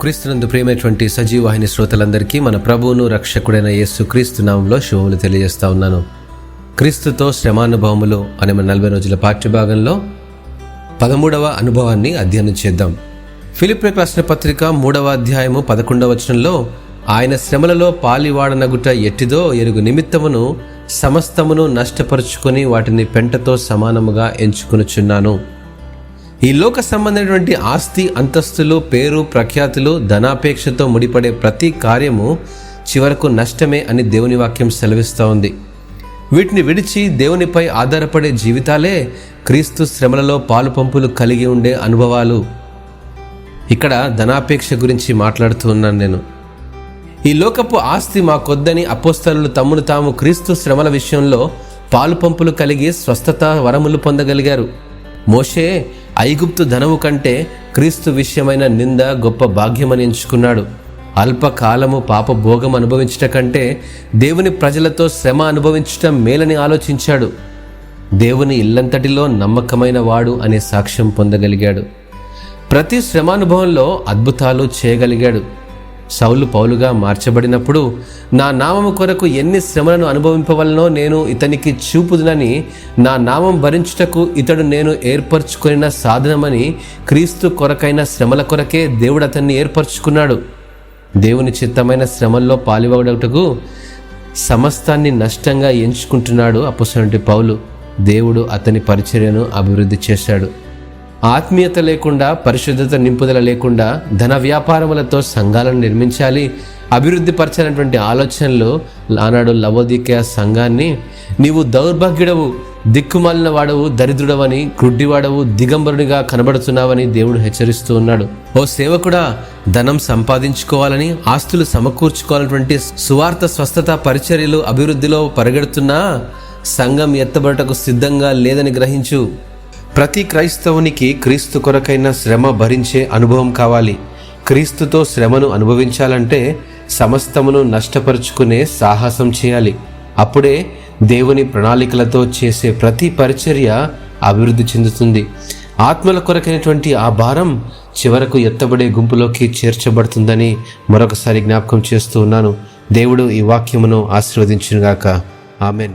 క్రీస్తునందు ప్రేమైనటువంటి సజీవాహిని శ్రోతలందరికీ మన ప్రభువును రక్షకుడైన యేసు క్రీస్తు నామంలో శుభములు తెలియజేస్తా ఉన్నాను. క్రీస్తుతో శ్రమానుభవములు అనే మన నలభై రోజుల పాఠ్యభాగంలో పదమూడవ అనుభవాన్ని అధ్యయనం చేద్దాం. ఫిలిప్ రాసిన పత్రిక మూడవ అధ్యాయము పదకొండవ వచనంలో ఆయన శ్రమలలో పాలివాడనగుట ఎట్టిదో ఎరుగు నిమిత్తమును సమస్తమును నష్టపరుచుకొని వాటిని పెంటతో సమానముగా ఎంచుకొనుచున్నాను. ఈ లోక సంబంధమైనటువంటి ఆస్తి అంతస్తులు పేరు ప్రఖ్యాతులు ధనాపేక్షతో ముడిపడే ప్రతి కార్యము చివరకు నష్టమే అని దేవుని వాక్యం సెలవిస్తూ ఉంది. వీటిని విడిచి దేవునిపై ఆధారపడే జీవితాలే క్రీస్తు శ్రమలలో పాలు పంపులు కలిగి ఉండే అనుభవాలు. ఇక్కడ ధనాపేక్ష గురించి మాట్లాడుతూ ఉన్నాను నేను. ఈ లోకపు ఆస్తి మాకొద్దని అపోస్తలు తమ్మును తాము క్రీస్తు శ్రమల విషయంలో పాలు పంపులు కలిగి స్వస్థత వరములు పొందగలిగారు. మోషే ఐగుప్తు ధనము కంటే క్రీస్తు విషయమైన నింద గొప్ప భాగ్యమని ఎంచుకున్నాడు అల్పకాలము పాప భోగం అనుభవించట కంటే దేవుని ప్రజలతో శ్రమ అనుభవించటం మేలని ఆలోచించాడు. దేవుని ఇల్లంతటిలో నమ్మకమైన వాడు అనే సాక్ష్యం పొందగలిగాడు. ప్రతి శ్రమానుభవంలో అద్భుతాలు చేయగలిగాడు. సౌలు పౌలుగా మార్చబడినప్పుడు నా నామము కొరకు ఎన్ని శ్రమలను అనుభవింపవలనో నేను ఇతనికి చూపుదునని నా నామం భరించుటకు ఇతడు నేను ఏర్పరచుకున్న సాధనమని క్రీస్తు కొరకైన శ్రమల కొరకే దేవుడు అతన్ని ఏర్పరచుకున్నాడు. దేవుని చిత్తమైన శ్రమల్లో పాలువడటకు సమస్తాన్ని నష్టంగా ఎంచుకుంటున్నాడు అప్పసంటి పౌలు. దేవుడు అతని పరిచర్యను అభివృద్ధి చేశాడు. ఆత్మీయత లేకుండా పరిశుద్ధత నింపుదల లేకుండా ధన వ్యాపారములతో సంఘాలను నిర్మించాలి. అభివృద్ధి పరచాలన్నటువంటి ఆలోచనలు ఆనాడు లవోదిక సంఘాన్ని నీవు దౌర్భాగ్యుడవు దిక్కుమాలిన వాడవు దరిద్రుడవని గుడ్డివాడవు దిగంబరునిగా కనబడుతున్నావని దేవుడు హెచ్చరిస్తూ ఉన్నాడు. ఓ సేవకుడా ధనం సంపాదించుకోవాలని ఆస్తులు సమకూర్చుకోవాలన్నటువంటి సువార్త స్వస్థత పరిచర్యలు అభివృద్ధిలో పరిగెడుతున్నా సంఘం ఎత్తబడటకు సిద్ధంగా లేదని గ్రహించు. ప్రతి క్రైస్తవునికి క్రీస్తు కొరకైన శ్రమ భరించే అనుభవం కావాలి. క్రీస్తుతో శ్రమను అనుభవించాలంటే సమస్తమును నష్టపరుచుకునే సాహసం చేయాలి. అప్పుడే దేవుని ప్రణాళికలతో చేసే ప్రతి పరిచర్య అభివృద్ధి చెందుతుంది. ఆత్మల కొరకైనటువంటి ఆ భారం చివరకు ఎత్తబడే గుంపులోకి చేర్చబడుతుందని మరొకసారి జ్ఞాపకం చేస్తూ ఉన్నాను. దేవుడు ఈ వాక్యమును ఆశీర్వదించునుగాక. ఆమెన్.